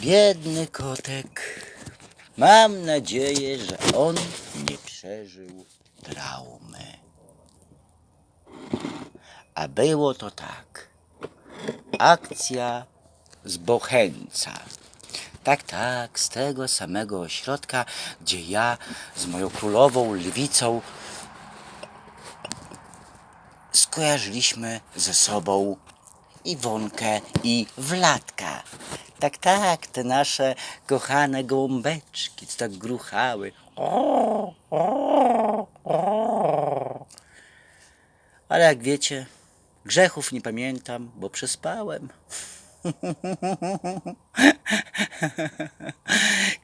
Biedny kotek. Mam nadzieję, że on nie przeżył traumy. A było to tak. Akcja z Bochęca. Tak, tak, z tego samego ośrodka, gdzie ja z moją królową lwicą skojarzyliśmy ze sobą Iwonkę i Wladka. Tak, tak, te nasze kochane gołąbeczki, co tak gruchały. O, o, o. Ale jak wiecie, grzechów nie pamiętam, bo przespałem.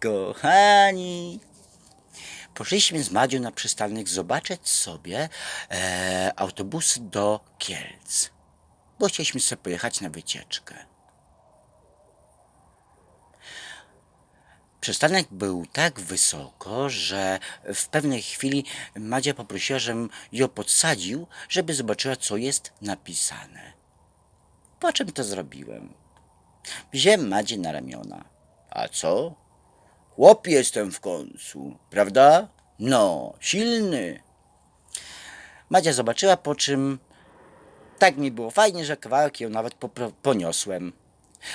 Kochani, poszliśmy z Madzią na przystanek zobaczyć sobie e, autobusy do Kielc, bo chcieliśmy sobie pojechać na wycieczkę. Przystanek był tak wysoko, że w pewnej chwili Madzia poprosiła, żebym ją podsadził, żeby zobaczyła, co jest napisane. Po czym to zrobiłem? Wziąłem Madzie na ramiona. A co? Chłop jestem w końcu, prawda? No, silny. Madzia zobaczyła, po czym tak mi było fajnie, że kawałek ją nawet poniosłem.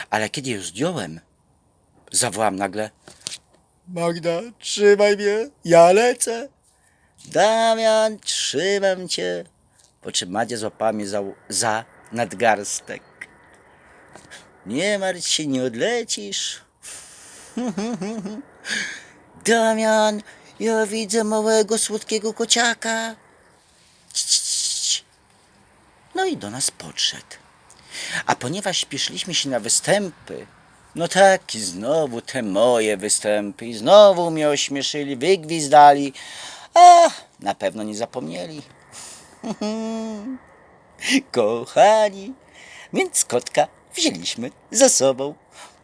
Ale kiedy ją zdjąłem, zawołam nagle Magda, trzymaj mnie, ja lecę. Damian, trzymam cię. Po czym Madzia złapała mnie za, za nadgarstek. Nie martw się, nie odlecisz. Damian, ja widzę małego, słodkiego kociaka. No i do nas podszedł. A ponieważ śpieszyliśmy się na występy, no tak, i znowu te moje występy, i znowu mnie ośmieszyli, wygwizdali, a na pewno nie zapomnieli. Kochani, więc kotka wzięliśmy ze sobą.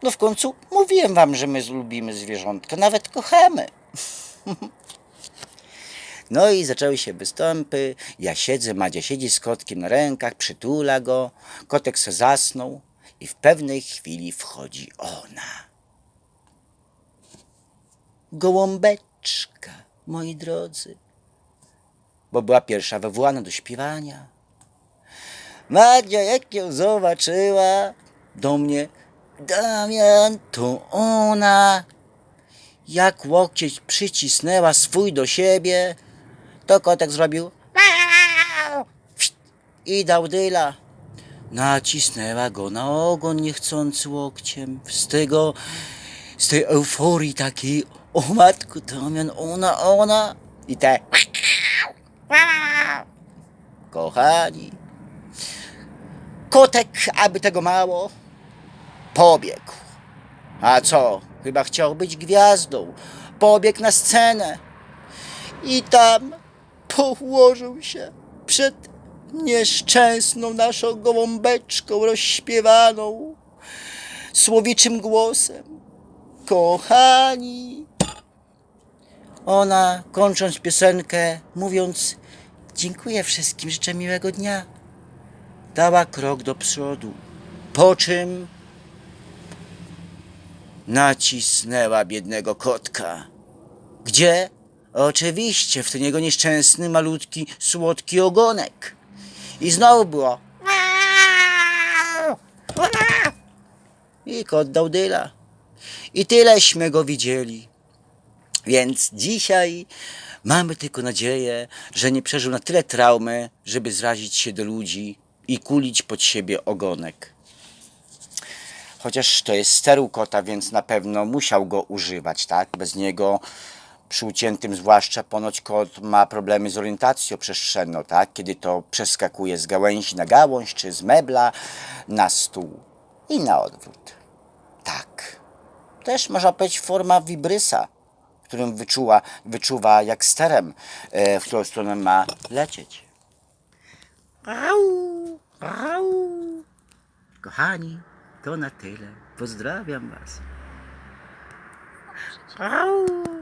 No w końcu mówiłem wam, że my lubimy zwierzątka, nawet kochamy. No i zaczęły się występy. Ja siedzę, Madzia siedzi z kotkiem na rękach, przytula go. Kotek se zasnął i w pewnej chwili wchodzi ona. Gołąbeczka, moi drodzy. Bo była pierwsza wywołana do śpiewania. Madzia, jak ją zobaczyła do mnie, Damian, to ona. Jak łokcieć przycisnęła swój do siebie, to kotek zrobił i dał dyla. Nacisnęła go na ogon niechcący łokciem. Z tego, z tej euforii takiej, o matku, Damian, ona, ona. I te, kochani, kotek, aby tego mało, pobiegł. A co? Chyba chciał być gwiazdą. Pobiegł na scenę. I tam położył się przed nieszczęsną naszą gołąbeczką rozśpiewaną słowiczym głosem. Kochani. Ona, kończąc piosenkę, mówiąc dziękuję wszystkim, życzę miłego dnia, dała krok do przodu. Po czym nacisnęła biednego kotka. Gdzie? Oczywiście, w ten jego nieszczęsny, malutki, słodki ogonek. I znowu było. I kot dał dyla. I tyleśmy go widzieli. Więc dzisiaj mamy tylko nadzieję, że nie przeżył na tyle traumy, żeby zrazić się do ludzi i kulić pod siebie ogonek. Chociaż to jest steru kota, więc na pewno musiał go używać, tak? Bez niego przy uciętym zwłaszcza ponoć kot ma problemy z orientacją przestrzenną, tak? Kiedy to przeskakuje z gałęzi na gałąź, czy z mebla na stół i na odwrót. Tak. Też można powiedzieć forma wibrysa, którym wyczuła, wyczuwa jak sterem, e, w którą stronę ma lecieć. Au, au. Kochani, to na tyle. Pozdrawiam Was. Au.